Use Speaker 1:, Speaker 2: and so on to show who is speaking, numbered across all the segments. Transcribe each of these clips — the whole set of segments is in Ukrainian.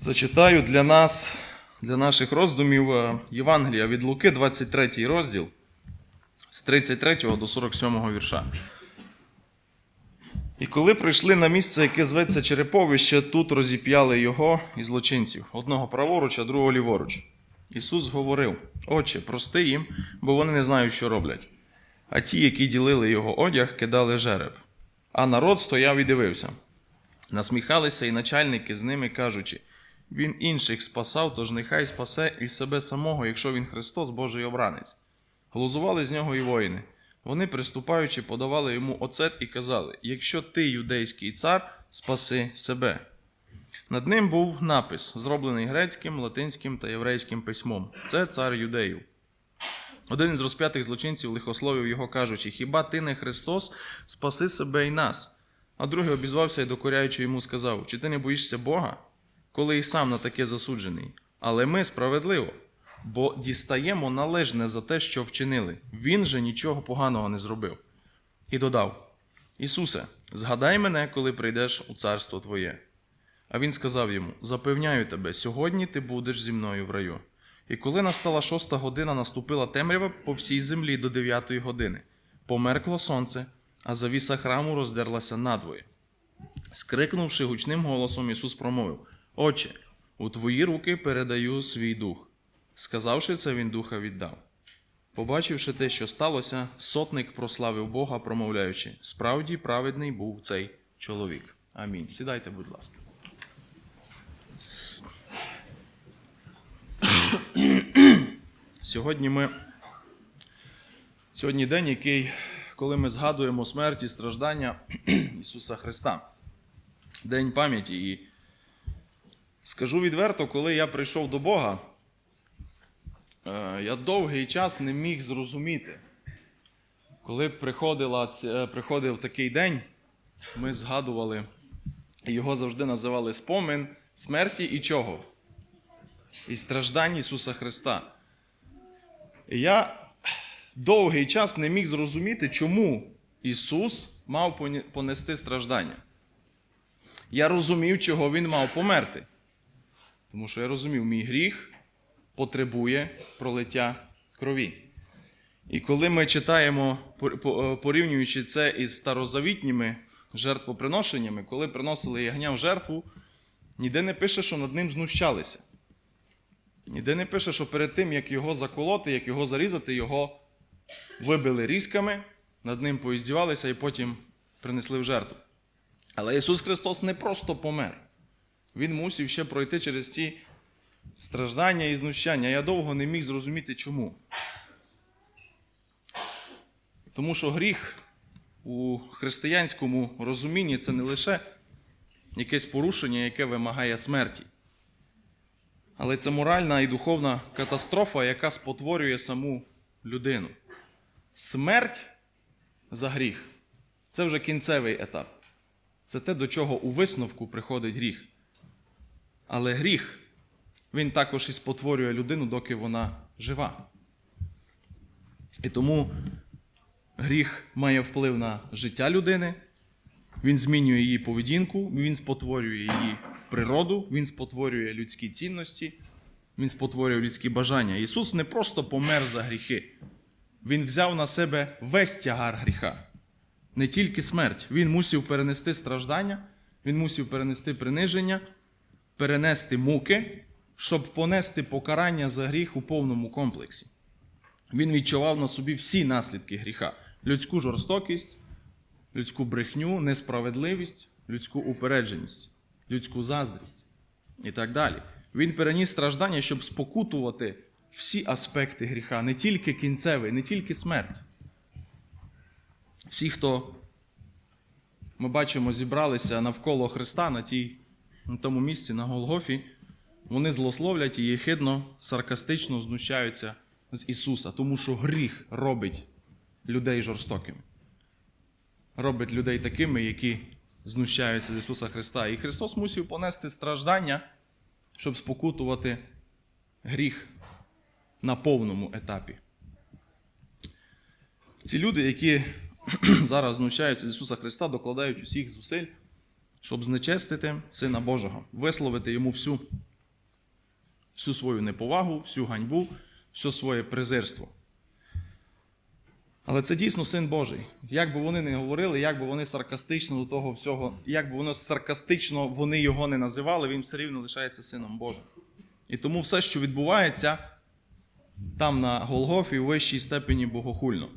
Speaker 1: Зачитаю для нас, для наших роздумів е, Євангелія від Луки, 23 розділ, з 33 до 47 вірша. І коли прийшли на місце, яке зветься Череповище, тут розіп'яли його і злочинців, одного праворуч, а другого ліворуч. Ісус говорив: Отче, прости їм, бо вони не знають, що роблять. А ті, які ділили його одяг, кидали жереб. А народ стояв і дивився. Насміхалися і начальники з ними, кажучи: Він інших спасав, тож нехай спасе і себе самого, якщо він Христос, Божий обранець. Глузували з нього і воїни. Вони, приступаючи, подавали йому оцет і казали: Якщо ти юдейський цар, спаси себе. Над ним був напис, зроблений грецьким, латинським та єврейським письмом. Це цар юдеїв. Один із розп'ятих злочинців лихословив його, кажучи: Хіба ти не Христос, спаси себе і нас? А другий обізвався і докоряючи йому сказав: Чи ти не боїшся Бога, коли і сам на таке засуджений? Але ми справедливо, бо дістаємо належне за те, що вчинили. Він же нічого поганого не зробив. І додав: Ісусе, згадай мене, коли прийдеш у царство Твоє. А він сказав йому: Запевняю тебе, сьогодні ти будеш зі мною в раю. І коли настала шоста година, наступила темрява по всій землі до дев'ятої години. Померкло сонце, а завіса храму роздерлася надвоє. Скрикнувши гучним голосом, Ісус промовив: Отче, у твої руки передаю свій дух. Сказавши це, він духа віддав. Побачивши те, що сталося, сотник прославив Бога, промовляючи: Справді праведний був цей чоловік. Амінь. Сідайте, будь ласка. Сьогодні ми сьогодні день, який, коли ми згадуємо смерть і страждання Ісуса Христа. День пам'яті. І скажу відверто, коли я прийшов до Бога, е, я довгий час не міг зрозуміти. Коли приходила, приходив такий день, ми згадували, його завжди називали спомин смерті і чого? І страждань Ісуса Христа. Я довгий час не міг зрозуміти, чому Ісус мав понести страждання. Я розумів, чого Він мав померти. Тому що я розумів, мій гріх потребує пролиття крові. І коли ми читаємо, е, порівнюючи це із старозавітніми жертвоприношеннями, коли приносили ягня в жертву, ніде не пише, що над ним знущалися. Ніде не пише, що перед тим, як його заколоти, як його зарізати, його вибили різками, над ним поіздівалися і потім принесли в жертву. Але Ісус Христос не просто помер. Він мусив ще пройти через ці страждання і знущання. Я довго не міг зрозуміти, чому. Тому що гріх у християнському розумінні це не лише якесь порушення, яке вимагає смерті. Але це моральна і духовна катастрофа, яка спотворює саму людину. Смерть за гріх це вже кінцевий етап. Це те, до чого у висновку приходить гріх. Але гріх, він також і спотворює людину, доки вона жива. І тому гріх має вплив на життя людини, він змінює її поведінку, він спотворює її природу, він спотворює людські цінності, він спотворює людські бажання. Ісус не просто помер за гріхи, Він взяв на себе весь тягар гріха. Не тільки смерть. Він мусив перенести страждання, він мусив перенести приниження, перенести муки, щоб понести покарання за гріх у повному комплексі. Він відчував на собі всі наслідки гріха: людську жорстокість, людську брехню, несправедливість, людську упередженість, людську заздрість і так далі. Він переніс страждання, щоб спокутувати всі аспекти гріха, не тільки кінцевий, не тільки смерть. Всі, хто ми бачимо, зібралися навколо Христа на, тій, на тому місці, на Голгофі, вони злословлять і єхидно, саркастично знущаються з Ісуса, тому що гріх робить людей жорстокими робить людей такими, які знущаються з Ісуса Христа. І Христос мусив понести страждання, щоб спокутувати гріх на повному етапі. Ці люди, які зараз знущаються з Ісуса Христа, докладають усіх зусиль, щоб знечестити Сина Божого, висловити йому всю всю свою неповагу, всю ганьбу, все своє презирство. Але це дійсно син Божий. Як би вони не говорили, як би вони саркастично до того всього, як би воно саркастично вони його не називали, він все рівно лишається сином Божим. І тому все, що відбувається там на Голгофі, у вищій степені богохульно.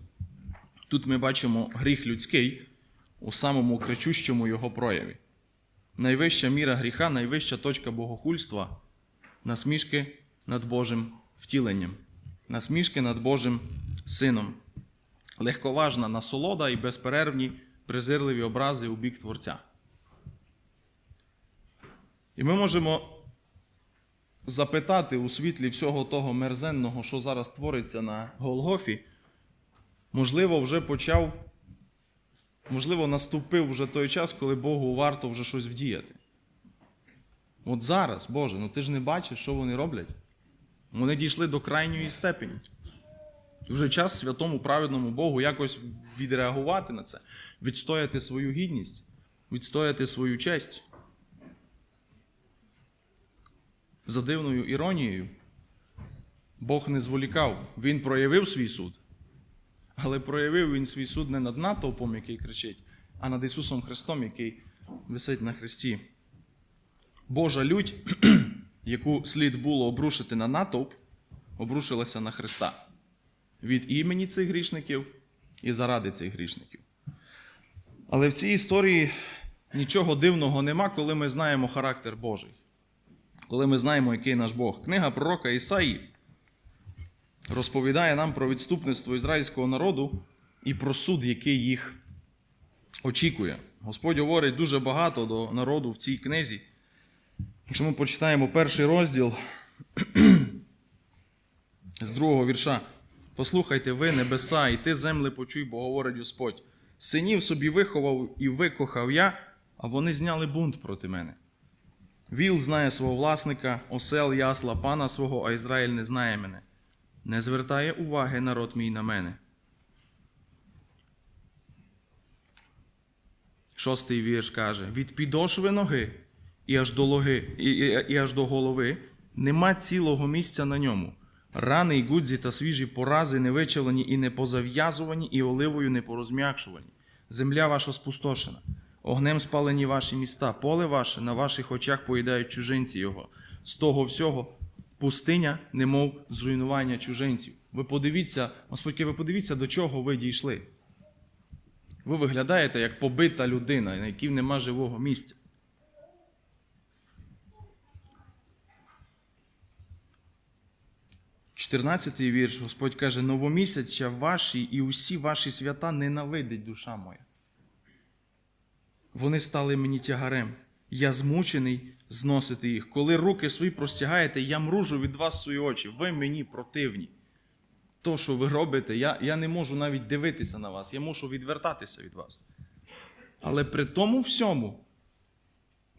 Speaker 1: Тут ми бачимо гріх людський у самому кричущому його прояві. Найвища міра гріха, найвища точка богохульства насмішки над Божим втіленням, насмішки над Божим Сином, легковажна насолода і безперервні презирливі образи у бік Творця. І ми можемо запитати у світлі всього того мерзенного, що зараз твориться на Голгофі, можливо, вже почав, можливо, наступив вже той час, коли Богу варто вже щось вдіяти. От зараз, Боже, ну ти ж не бачиш, що вони роблять. Вони дійшли до крайньої степені. Вже час святому праведному Богу якось відреагувати на це, відстояти свою гідність, відстояти свою честь. За дивною іронією, Бог не зволікав, Він проявив свій суд, але проявив він свій суд не над натовпом, який кричить, а над Ісусом Христом, який висить на хресті. Божа лють, яку слід було обрушити на натовп, обрушилася на Христа від імені цих грішників і заради цих грішників. Але в цій історії нічого дивного нема, коли ми знаємо характер Божий, коли ми знаємо, який наш Бог. Книга пророка Ісаї розповідає нам про відступництво ізраїльського народу і про суд, який їх очікує. Господь говорить дуже багато до народу в цій книзі. Якщо ми почитаємо перший розділ з другого вірша. Послухайте ви, небеса, і ти земле почуй, бо говорить Господь. Синів собі виховав і викохав я, а вони зняли бунт проти мене. Віл знає свого власника, осел ясла пана свого, а Ізраїль не знає мене. Не звертає уваги народ мій на мене. Шостий вірш каже: від підошви ноги і аж до логи, і, і, і аж до голови нема цілого місця на ньому. Рани й гудзі та свіжі порази не вичавлені і не позав'язувані, і оливою не порозм'якшувані. Земля ваша спустошена, огнем спалені ваші міста, поле ваше на ваших очах поїдають чужинці його. З того всього пустиня, немов зруйнування чужинців. Ви подивіться, Господь, ви подивіться, до чого ви дійшли. Ви виглядаєте як побита людина, на якій нема живого місця. Чотирнадцятий вірш Господь каже: новомісяча ваші і усі ваші свята ненавидить душа моя. Вони стали мені тягарем. Я змучений зносити їх. Коли руки свої простягаєте, я мружу від вас свої очі. Ви мені противні. То, що ви робите, я, я не можу навіть дивитися на вас, я мушу відвертатися від вас. Але при тому всьому,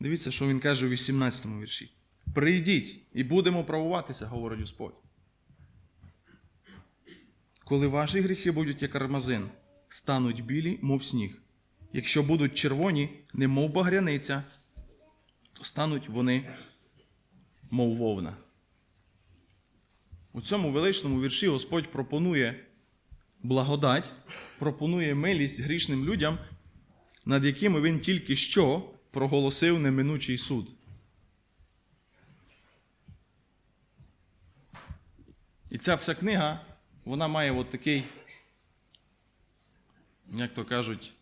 Speaker 1: дивіться, що він каже у 18 вірші. Прийдіть і будемо правуватися, говорить Господь. Коли ваші гріхи будуть як армазин, стануть білі, мов сніг. Якщо будуть червоні, немов багряниця, стануть вони, мов вовна. У цьому величному вірші Господь пропонує благодать, пропонує милість грішним людям, над якими він тільки що проголосив неминучий суд. І ця вся книга, вона має от такий, як то кажуть,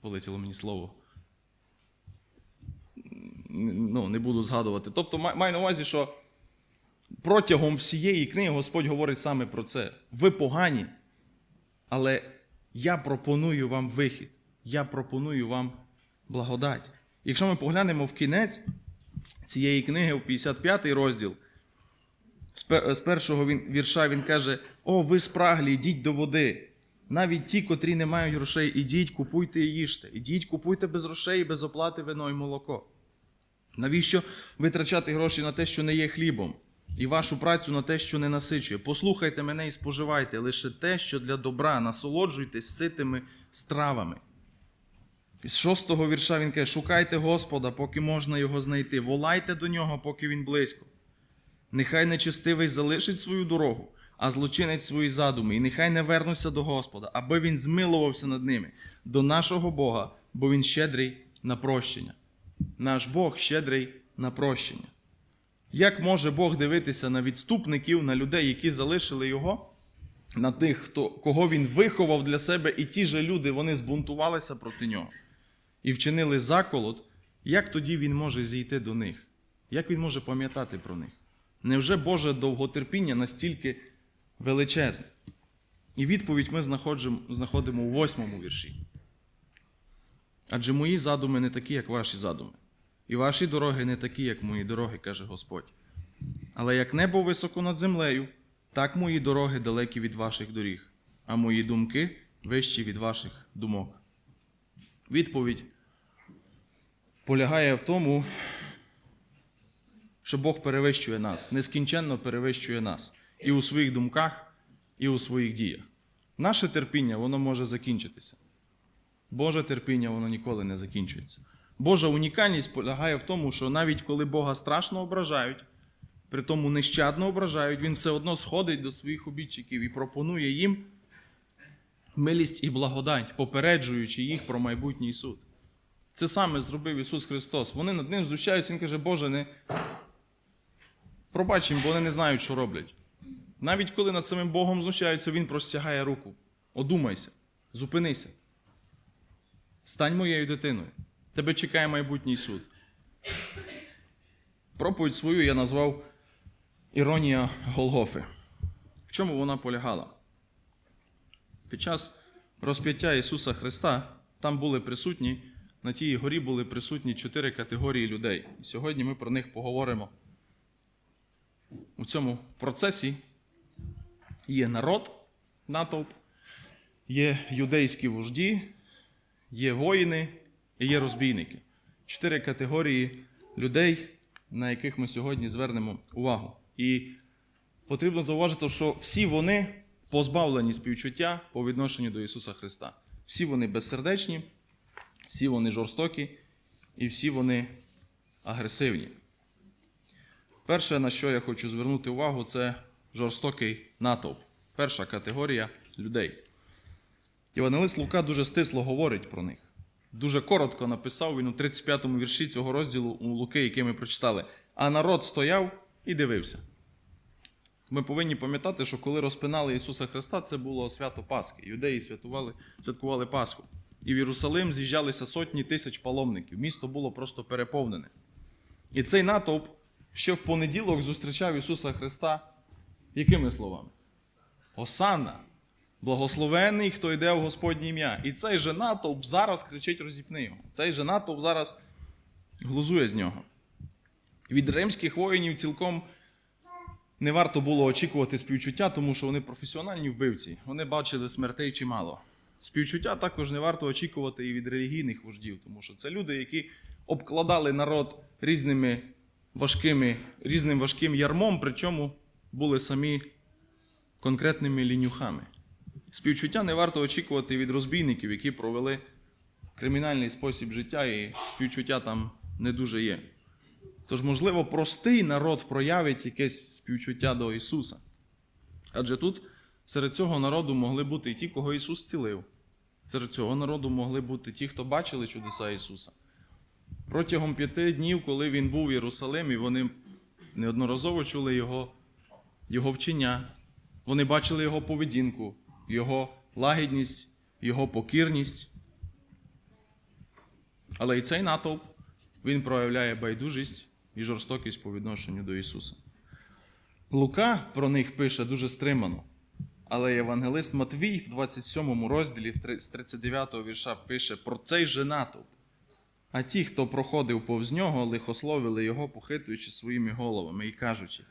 Speaker 1: полетіло мені слово. Ну, не буду згадувати. Тобто, маю на увазі, що протягом всієї книги Господь говорить саме про це. Ви погані, але я пропоную вам вихід. Я пропоную вам благодать. Якщо ми поглянемо в кінець цієї книги, в 55 розділ, з першого вірша він каже: О, ви спраглі, йдіть до води. Навіть ті, котрі не мають грошей, ідіть, купуйте і їжте. Ідіть, купуйте без грошей і без оплати вино і молоко. Навіщо витрачати гроші на те, що не є хлібом, і вашу працю на те, що не насичує? Послухайте мене і споживайте лише те, що для добра, насолоджуйтесь ситими стравами. З шостого вірша він каже: Шукайте Господа, поки можна його знайти. Волайте до нього, поки він близько. Нехай нечестивий залишить свою дорогу, а злочинець свої задуми, і нехай не вернуться до Господа, аби він змилувався над ними, до нашого Бога, бо він щедрий на прощення. Наш Бог щедрий на прощення. Як може Бог дивитися на відступників, на людей, які залишили його, на тих, хто, кого він виховав для себе, і ті же люди вони збунтувалися проти нього і вчинили заколот, як тоді він може зійти до них? Як він може пам'ятати про них? Невже Боже довготерпіння настільки величезне? І відповідь ми знаходимо, у восьмому вірші. Адже мої задуми не такі, як ваші задуми, і ваші дороги не такі, як мої дороги, каже Господь. Але як небо високо над землею, так мої дороги далекі від ваших доріг, а мої думки вищі від ваших думок. Відповідь полягає в тому, що Бог перевищує нас, нескінченно перевищує нас і у своїх думках, і у своїх діях. Наше терпіння воно може закінчитися. Боже терпіння воно ніколи не закінчується. Божа унікальність полягає в тому, що навіть коли Бога страшно ображають, при тому нещадно ображають, Він все одно сходить до своїх обідчиків і пропонує їм милість і благодать, попереджуючи їх про майбутній суд. Це саме зробив Ісус Христос. Вони над ним знущаються, Він каже, Боже, не пробач їм, бо вони не знають, що роблять. Навіть коли над самим Богом знущаються, Він простягає руку. Одумайся, зупинися. Стань моєю дитиною. Тебе чекає майбутній суд. Проповідь свою я назвав Іронія Голгофи. В чому вона полягала? Під час розп'яття Ісуса Христа там були присутні, на тій горі були присутні чотири категорії людей. І сьогодні ми про них поговоримо. У цьому процесі є народ, натовп, є юдейські вожді, є воїни і є розбійники. Чотири категорії людей, на яких ми сьогодні звернемо увагу. І потрібно зауважити, що всі вони позбавлені співчуття по відношенню до Ісуса Христа. Всі вони безсердечні, всі вони жорстокі і всі вони агресивні. Перше, на що я хочу звернути увагу, це жорстокий натовп. Перша категорія людей. Євангелист Лука дуже стисло говорить про них. Дуже коротко написав він у 35-му вірші цього розділу у Луки, який ми прочитали. А народ стояв і дивився. Ми повинні пам'ятати, що коли розпинали Ісуса Христа, це було свято Пасхи. Юдеї святували, святкували Пасху. І в Єрусалим з'їжджалися сотні тисяч паломників. Місто було просто переповнене. І цей натовп ще в понеділок зустрічав Ісуса Христа якими словами? Осанна! Благословений, хто йде в Господнє ім'я. І цей же натовп зараз кричить розіпни його. Цей же натовп зараз глузує з нього. Від римських воїнів цілком не варто було очікувати співчуття, тому що вони професіональні вбивці. Вони бачили смертей чимало. Співчуття також не варто очікувати і від релігійних вождів, тому що це люди, які обкладали народ різними важкими, різним важким ярмом, причому були самі конкретними лінюхами. Співчуття не варто очікувати від розбійників, які провели кримінальний спосіб життя, і співчуття там не дуже є. Тож, можливо, простий народ проявить якесь співчуття до Ісуса. Адже тут серед цього народу могли бути і ті, кого Ісус цілив. Серед цього народу могли бути ті, хто бачили чудеса Ісуса. Протягом п'яти днів, коли Він був в Єрусалимі, вони неодноразово чули Його, Його вчення, вони бачили Його поведінку, Його лагідність, Його покірність. Але і цей натовп він проявляє байдужість і жорстокість по відношенню до Ісуса. Лука про них пише дуже стримано. Але євангелист Матвій в 27 розділі з 39 вірша пише про цей же натовп. А ті, хто проходив повз нього, лихословили його, похитуючи своїми головами і кажучи: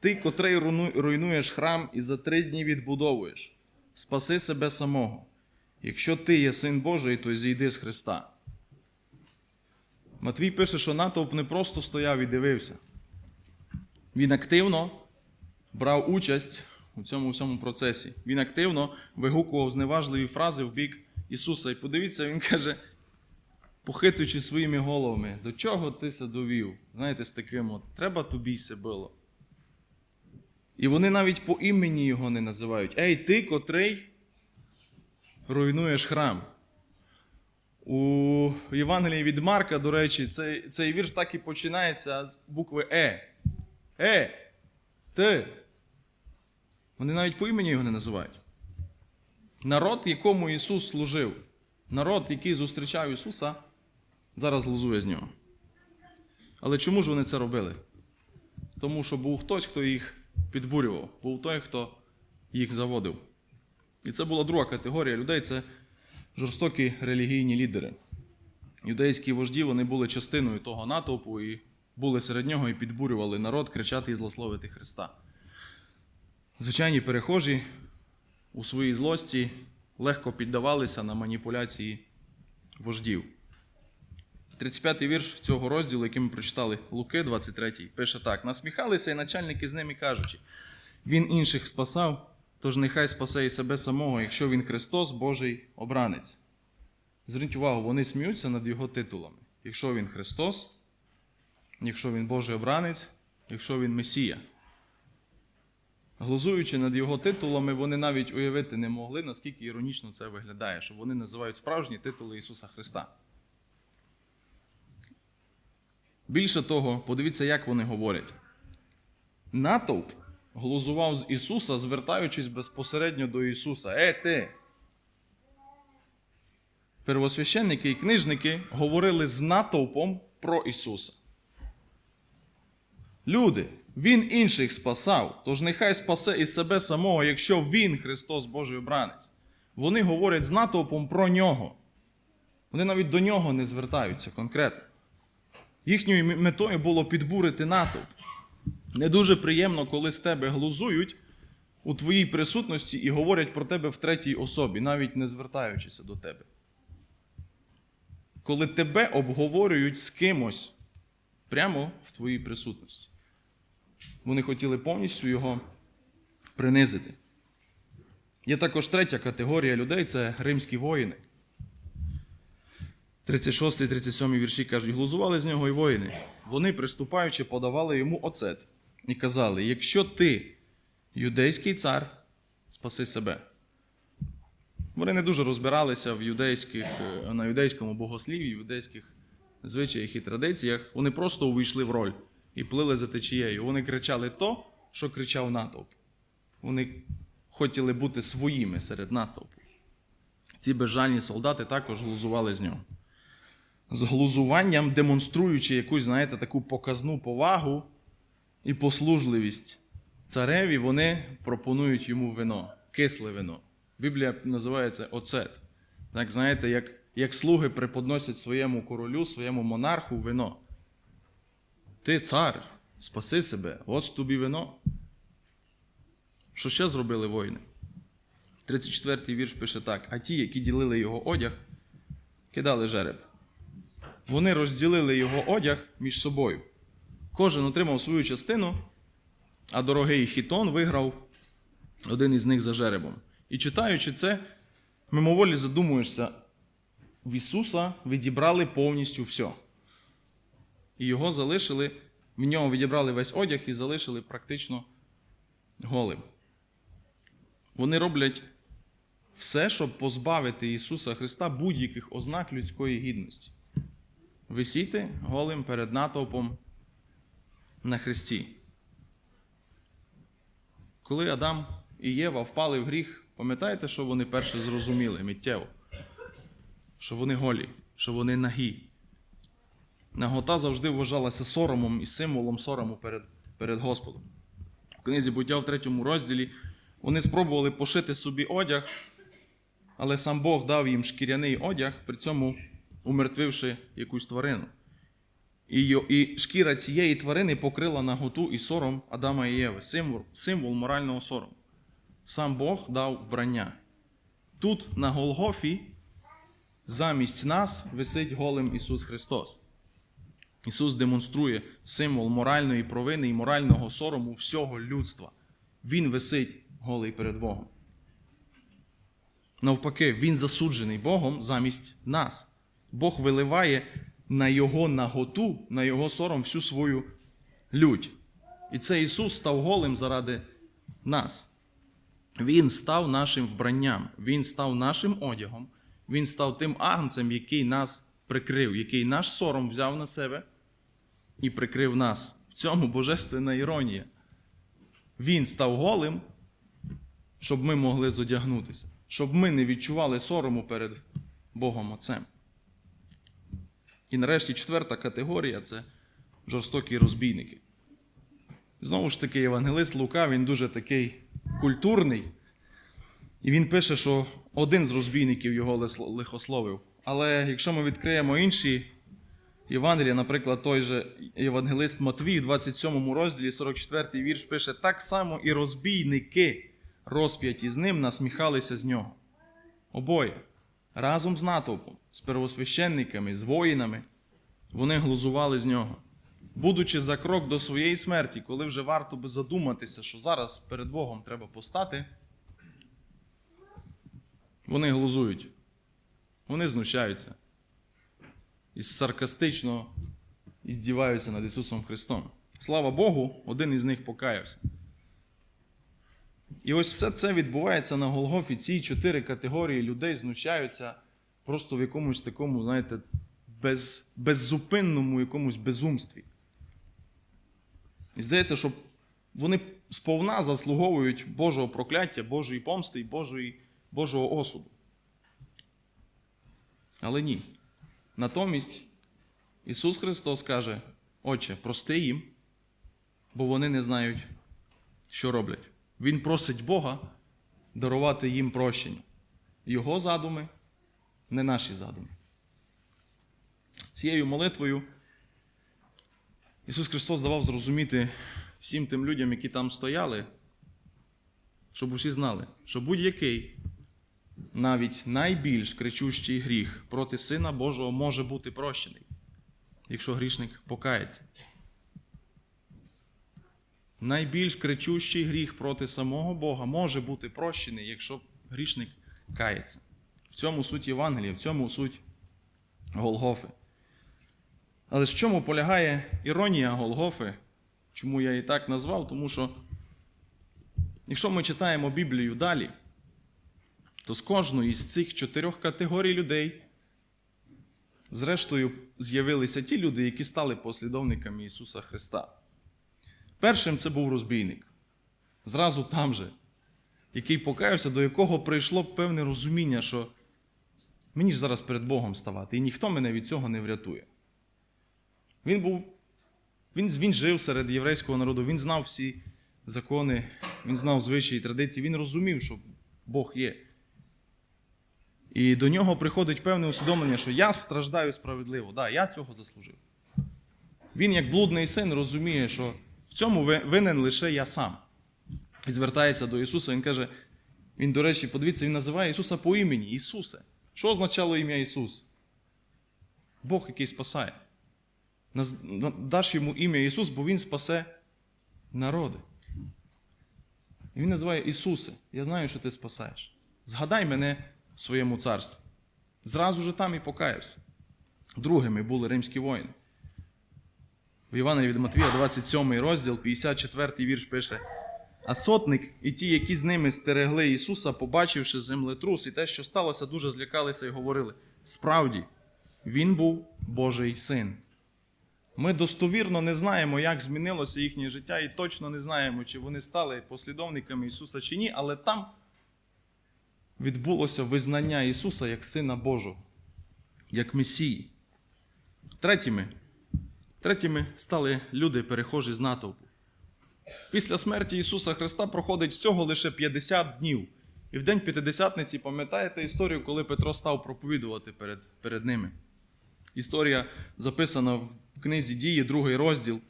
Speaker 1: Ти, котрий руйнуєш храм і за три дні відбудовуєш, спаси себе самого. Якщо ти є син Божий, то зійди з Христа. Матвій пише, що натовп не просто стояв і дивився. Він активно брав участь у цьому всьому процесі. Він активно вигукував зневажливі фрази в бік Ісуса. І подивіться, він каже: похитуючи своїми головами, до чого ти се довів? Знаєте, з таким от, треба тобі се було. І вони навіть по імені його не називають. Ей, ти, котрий руйнуєш храм. У Євангелії від Марка, до речі, цей, цей вірш так і починається з букви Е. Е, ти. Вони навіть по імені його не називають. Народ, якому Ісус служив, народ, який зустрічав Ісуса, зараз глузує з нього. Але чому ж вони це робили? Тому що був хтось, хто їх підбурював, був той, хто їх заводив. І це була друга категорія людей це жорстокі релігійні лідери. Юдейські вожді вони були частиною того натовпу і були серед нього і підбурювали народ кричати і злословити Христа. Звичайні перехожі у своїй злості легко піддавалися на маніпуляції вождів. 35-й вірш цього розділу, який ми прочитали Луки 23, пише так: Насміхалися і начальники з ними кажучи: Він інших спасав, тож нехай спасе і себе самого, якщо він Христос, Божий обранець. Зверніть увагу, вони сміються над його титулами. Якщо він Христос, якщо він Божий обранець, якщо він Месія. Глузуючи над його титулами, вони навіть уявити не могли, наскільки іронічно це виглядає, що вони називають справжні титули Ісуса Христа. Більше того, подивіться, як вони говорять. Натовп глузував з Ісуса, звертаючись безпосередньо до Ісуса. Е, ти! Первосвященники і книжники говорили з натовпом про Ісуса. Люди, Він інших спасав, тож нехай спасе і себе самого, якщо Він Христос Божий обранець. Вони говорять з натовпом про нього. Вони навіть до нього не звертаються конкретно. Їхньою метою було підбурити натовп. Не дуже приємно, коли з тебе глузують у твоїй присутності і говорять про тебе в третій особі, навіть не звертаючися до тебе. Коли тебе обговорюють з кимось прямо в твоїй присутності. Вони хотіли повністю його принизити. Є також третя категорія людей це римські воїни. 36 і 37 вірші кажуть, глузували з нього і воїни. Вони, приступаючи, подавали йому оцет і казали: якщо ти юдейський цар, спаси себе. Вони не дуже розбиралися в юдейських, е, на юдейському богослів'ї, юдейських звичаях і традиціях. Вони просто увійшли в роль і плили за течією. Вони кричали то, що кричав натовп. Вони хотіли бути своїми серед натовпу. Ці безжальні солдати також глузували з нього. З глузуванням демонструючи якусь, знаєте, таку показну повагу і послужливість цареві, вони пропонують йому вино, кисле вино. Біблія називає це оцет. Так, знаєте, як, як слуги преподносять своєму королю, своєму монарху вино. Ти цар, спаси себе, от тобі вино. Що ще зробили воїни? 34-й вірш пише так: а ті, які ділили його одяг, кидали жереб. Вони розділили його одяг між собою. Кожен отримав свою частину, а дорогий хітон виграв один із них за жеребом. І читаючи це, мимоволі задумуєшся, в Ісуса відібрали повністю все. І його залишили, в нього відібрали весь одяг і залишили практично голим. Вони роблять все, щоб позбавити Ісуса Христа будь-яких ознак людської гідності. Висіти голим перед натовпом на Христі. Коли Адам і Єва впали в гріх, пам'ятаєте, що вони перше зрозуміли миттєво? Що вони голі, що вони нагі. Нагота завжди вважалася соромом і символом сорому перед, перед Господом. В книзі буття в третьому розділі вони спробували пошити собі одяг, але сам Бог дав їм шкіряний одяг, при цьому умертвивши якусь тварину. І, шкіра цієї тварини покрила наготу і сором Адама і Єви, символ, символ морального сорому. Сам Бог дав вбрання. Тут, на Голгофі, замість нас висить голим Ісус Христос. Ісус демонструє символ моральної провини і морального сорому всього людства. Він висить голий перед Богом. Навпаки, Він засуджений Богом замість нас. Бог виливає на його наготу, на його сором всю свою лють. І це Ісус став голим заради нас. Він став нашим вбранням, Він став нашим одягом, Він став тим агнцем, який нас прикрив, який наш сором взяв на себе і прикрив нас. В цьому божественна іронія. Він став голим, щоб ми могли зодягнутися, щоб ми не відчували сорому перед Богом Отцем. І нарешті четверта категорія це жорстокі розбійники. Знову ж таки, Євангелист Лука, він дуже такий культурний. І він пише, що один з розбійників його лихословив. Але якщо ми відкриємо інші Євангелія, наприклад, той же Євангелист Матвій, в 27 розділі, 44 вірш, пише: так само і розбійники, розп'яті з ним, насміхалися з нього. Обоє. Разом з натовпом, з первосвященниками, з воїнами, вони глузували з нього. Будучи за крок до своєї смерті, коли вже варто би задуматися, що зараз перед Богом треба постати, вони глузують, вони знущаються і саркастично іздіваються над Ісусом Христом. Слава Богу, один із них покаявся. І ось все це відбувається на Голгофі. Ці чотири категорії людей знущаються просто в якомусь такому, знаєте, без, беззупинному якомусь безумстві. І здається, що вони сповна заслуговують Божого прокляття, Божої помсти і Божої, Божого осуду. Але ні. Натомість Ісус Христос каже: Отче, прости їм, бо вони не знають, що роблять. Він просить Бога дарувати їм прощення. Його задуми не наші задуми. Цією молитвою Ісус Христос давав зрозуміти всім тим людям, які там стояли, щоб усі знали, що будь-який, навіть найбільш кричущий гріх проти Сина Божого може бути прощений, якщо грішник покається. Найбільш кричущий гріх проти самого Бога може бути прощений, якщо грішник кається. В цьому суть Євангелія, в цьому суть Голгофи. Але в чому полягає іронія Голгофи? Чому я її так назвав? Тому що, якщо ми читаємо Біблію далі, то з кожної з цих чотирьох категорій людей, зрештою, з'явилися ті люди, які стали послідовниками Ісуса Христа. Першим це був розбійник. Зразу там же, який покаявся, до якого прийшло певне розуміння, що мені ж зараз перед Богом ставати, і ніхто мене від цього не врятує. Він був, він, він жив серед єврейського народу, він знав всі закони, він знав звичаї, традиції, він розумів, що Бог є. І до нього приходить певне усвідомлення, що я страждаю справедливо, да, я цього заслужив. Він, як блудний син, розуміє, що в цьому винен лише я сам. І звертається до Ісуса, він каже: Він, до речі, подивіться, він називає Ісуса по імені Ісусе. Що означало ім'я Ісус? Бог, який спасає. Даш йому ім'я Ісус, бо Він спасе народи. І Він називає Ісусе. Я знаю, що ти спасаєш. Згадай мене в своєму царстві. Зразу же там і покаявся. Другими були римські воїни. В Івангелії від Матвія, 27 розділ, 54 вірш пише. А сотник і ті, які з ними стерегли Ісуса, побачивши землетрус і те, що сталося, дуже злякалися і говорили: справді, Він був Божий син. Ми достовірно не знаємо, як змінилося їхнє життя, і точно не знаємо, чи вони стали послідовниками Ісуса чи ні, але там відбулося визнання Ісуса як Сина Божого, як Месії. Третіми, третіми стали люди, перехожі з натовпу. Після смерті Ісуса Христа проходить всього лише 50 днів. І в день П'ятидесятниці пам'ятаєте історію, коли Петро став проповідувати перед, перед ними. Історія записана в книзі Дії, другий розділ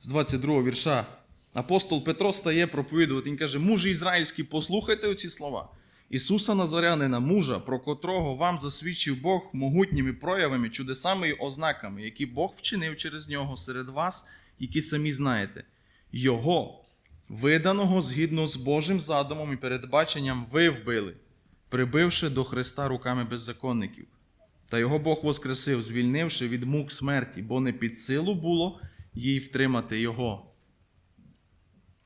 Speaker 1: з 22 вірша. Апостол Петро стає проповідувати. Він каже: Мужі ізраїльські, послухайте оці слова. Ісуса Назарянина, мужа, про котрого вам засвідчив Бог могутніми проявами, чудесами і ознаками, які Бог вчинив через нього серед вас, які самі знаєте. Його, виданого згідно з Божим задумом і передбаченням, ви вбили, прибивши до Христа руками беззаконників Та його Бог воскресив, звільнивши від мук смерті, бо не під силу було їй втримати його.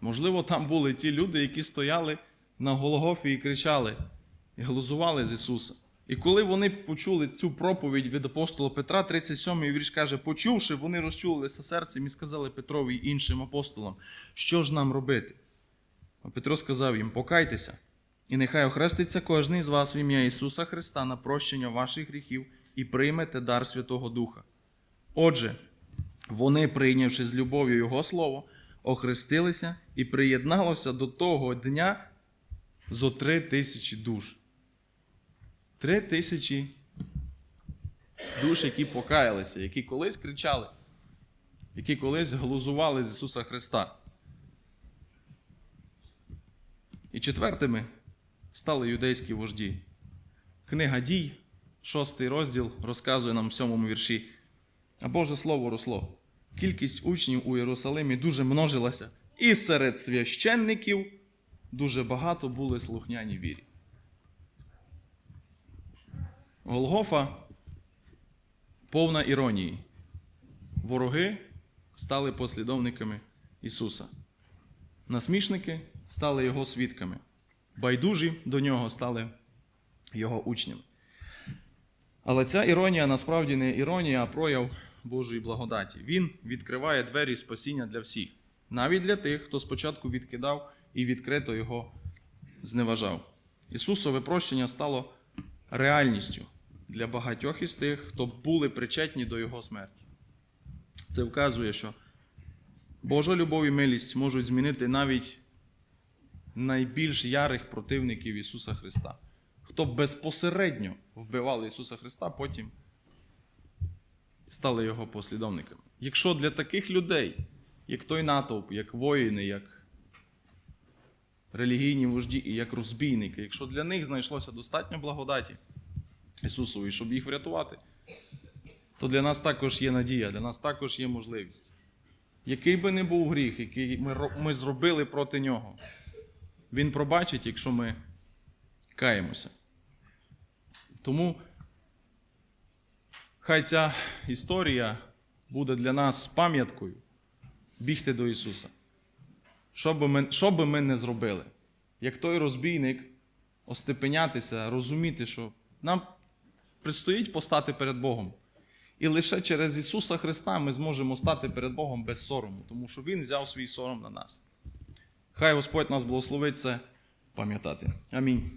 Speaker 1: Можливо, там були ті люди, які стояли на Голгофі і кричали, і глузували з Ісуса. І коли вони почули цю проповідь від апостола Петра, 37-й вірш каже, почувши, вони розчулилися серцем і сказали Петрові й іншим апостолам, що ж нам робити? А Петро сказав їм: Покайтеся, і нехай охреститься кожний з вас в ім'я Ісуса Христа на прощення ваших гріхів і приймете дар Святого Духа. Отже, вони, прийнявши з любов'ю Його Слово, охрестилися і приєдналося до того дня зо три тисячі душ. Три тисячі душ, які покаялися, які колись кричали, які колись глузували з Ісуса Христа. І четвертими стали юдейські вожді. Книга дій, шостий розділ, розказує нам в сьомому вірші. А Боже Слово росло. Кількість учнів у Єрусалимі дуже множилася, і серед священників дуже багато були слухняні вірі. Голгофа повна іронії. Вороги стали послідовниками Ісуса. Насмішники стали Його свідками. Байдужі до нього стали Його учнями. Але ця іронія насправді не іронія, а прояв Божої благодаті. Він відкриває двері спасіння для всіх, навіть для тих, хто спочатку відкидав і відкрито його зневажав. Ісусове прощення стало реальністю для багатьох із тих, хто були причетні до Його смерті. Це вказує, що Божа любов і милість можуть змінити навіть найбільш ярих противників Ісуса Христа, хто безпосередньо вбивали Ісуса Христа, потім стали Його послідовниками. Якщо для таких людей, як той натовп, як воїни, як релігійні вожді і як розбійники, якщо для них знайшлося достатньо благодаті Ісусової, щоб їх врятувати, то для нас також є надія, для нас також є можливість. Який би не був гріх, який ми, ми зробили проти нього, Він пробачить, якщо ми каємося. Тому хай ця історія буде для нас пам'яткою бігти до Ісуса. Що би ми, що би ми не зробили, як той розбійник, остепенятися, розуміти, що нам предстоїть постати перед Богом. І лише через Ісуса Христа ми зможемо стати перед Богом без сорому, тому що Він взяв свій сором на нас. Хай Господь нас благословить це пам'ятати. Амінь.